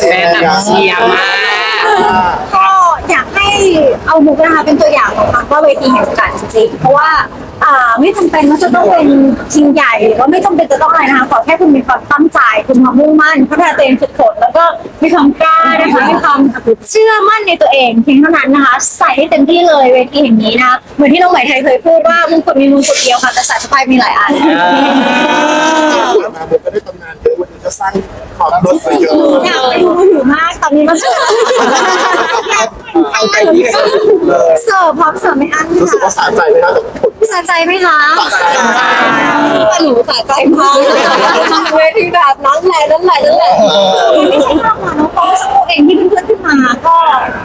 แฟนคลับเชียร์มาก ก็อยากให้เอามุกนะคะเป็นตัวอย่างของคำว่าเวทีแห่งโอกาสจริงๆเพราะว่าอ่าไม่จำเป็นว่าจะต้องเป็นชิงใหญ่หรือว่าไม่จำเป็นจะต้องอะไรนะคะขอแค่คุณมีความตั้งใจคุณความมุ่งมั่นพัฒนาตัวเองฝึกฝนแล้วก็มีความกล้านะคะมีความเชื่อมั่นในตัวเองเพียงเท่านั้นนะคะ ใส่ให้เต็มที่เลยเวทีแห่งนี้นะคะเหมือนที่น้องใหม่ไทยเคยพูดว่ามงกุฎมีมงกุฎเดียวค่ะแต่สายสะพายมีหลายอัน มาผมก็ได้ตำนานเยอะวันนี้ก็สร้างความรถไปเยอะอยากไป ดูมือถือมากตอนนี้มันเอาใจนี้สุดเลย เสิร์ฟพร้อมเสิร์ฟไม่อั้นรู้สึกว่าค่ะสะใจไหมครับสะใจไหมคะแต่หนูสะใจมากเวทีแบบนั้นแหละนั่นแหละนั่นแหละไม่ใช่ภาพมาน้องฟองสักเองที่เพื่อนๆขึ้นมาก็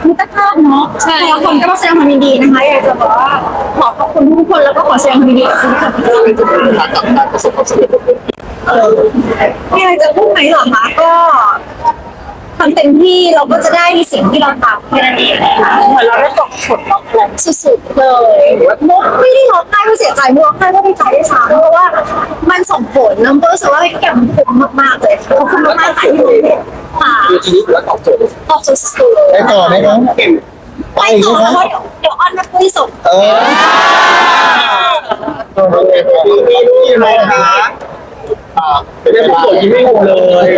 มีตะภาพเนาะใช่แล้วคนก็ต้องแสดงความยินดีนะคะอยากจะบอกว่าขอขอบคุณทุกคนแล้วก็ขอแสดงความยินดีกับทุกคนเป็นจุดที่กาประสบความสำเร็จ มีอะไรจะพูดไหมเหรอคะก็ ต็มที่เราก็จะได้ในสิ่งที่เราทำแค่นั้นเองค่ะเหมือนเราได้ตกผลตอบแรงสุดๆเลยมุกไม่ได้ร้องไห้เพราะเสียใจมุกร้องไห้เพราะดีใจด้วยซ้ำเพราะว่ามันส่งผลน้ำเบอร์รู้สึกว่าเฮ้ยแกมันคุ้มมากๆเลยขอบคุณมากๆค่ะที่ดูค่ะคือทีนี้ถือว่าตอบโจทย์ตอบสุดๆไปต่อไหมครับเก่งไปต่อแล้วเดี๋ยวเดี๋ยวอ้อนมาคุยส่งเออมีนี่เลยนะอ่าเป็นผู้ป่วยที่ไม่งงเลย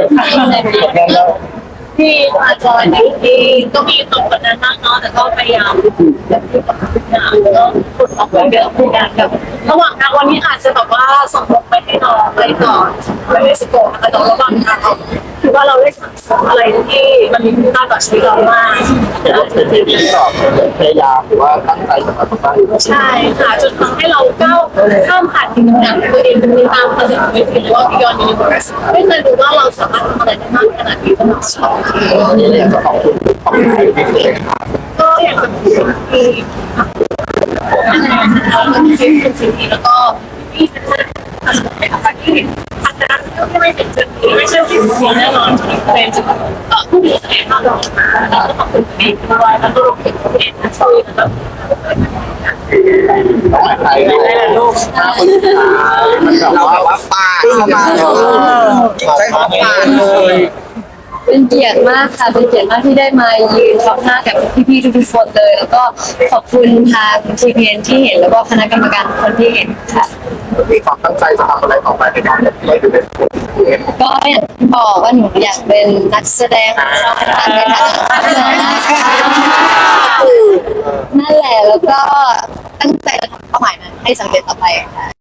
ที่อาจจะในที่ก็มีตกคนนั้นมากเนาะแต่ก็พยายามแบบที่กับทุกอย่างก็ฝึกออกไปเยอะเหมือนกันแบบระหว่างทางวันนี้อาจจะแบบว่าส่งลงไปให้น้องไปก่อนไปเม็กซิโกนะคะแต่ระหว่างทางคือ ว่าเราได้สั่งสมอะไรที่มันมีคุณค่าต่อชีวิตเรามากเป็นทีที่ตอบพยายามหรือว่าตั้งใจจะมาทำได้ใช่ค่ะจนทำให้เราก้าวข้ามผ่านสิ่งต่างๆตัวเองเป็นตามคอนเซ็ปต์วิธีหรือว่า Beyond Universe ไม่เคยรู้ว่าเราสามารถทำอะไรได้มากขนาดนี้ก็ต้องชอบนี่เลยขอบคุณขอบคุณที่เลยครับก็อยากจะพูดที่แล้วก็ที่เป็นสิ่งที่แล้วก็ที่เป็นอะไรที่อาจจะไม่เป็นจุดนี้ ไม่ใช่สิ่งที่แน่นอนเป็นจุดเอ่อผู้มีศักยภาพเราแล้วก็ขอบคุณเองด้วยแล้วก็รวมถึงผู้เรียนนักสู้นะครับน้องไทยได้แล้วลูกคนสุดท้ายมันแบบว่าปาเข้ามาใช่ครับปาเลย เป็นเกียรติมากค่ะ เป็นเกียรติมากที่ได้มายืนรับหน้ากับพี่ๆทุกๆคนเลย แล้วก็ขอบคุณทาง TPN ที่เห็นแล้วก็คณะกรรมการทุกคนที่เห็นค่ะ มีความตั้งใจจะทำอะไรต่อไปในการไม่ได้เป็นคนเองก็อย่างที่บอกว่าหนูอยากเป็นนักแสดงในฐานะนั่นแหละแล้วก็ตั้งใจจะทำเป้าหมายนั้นให้สำเร็จต่อไปค่ะ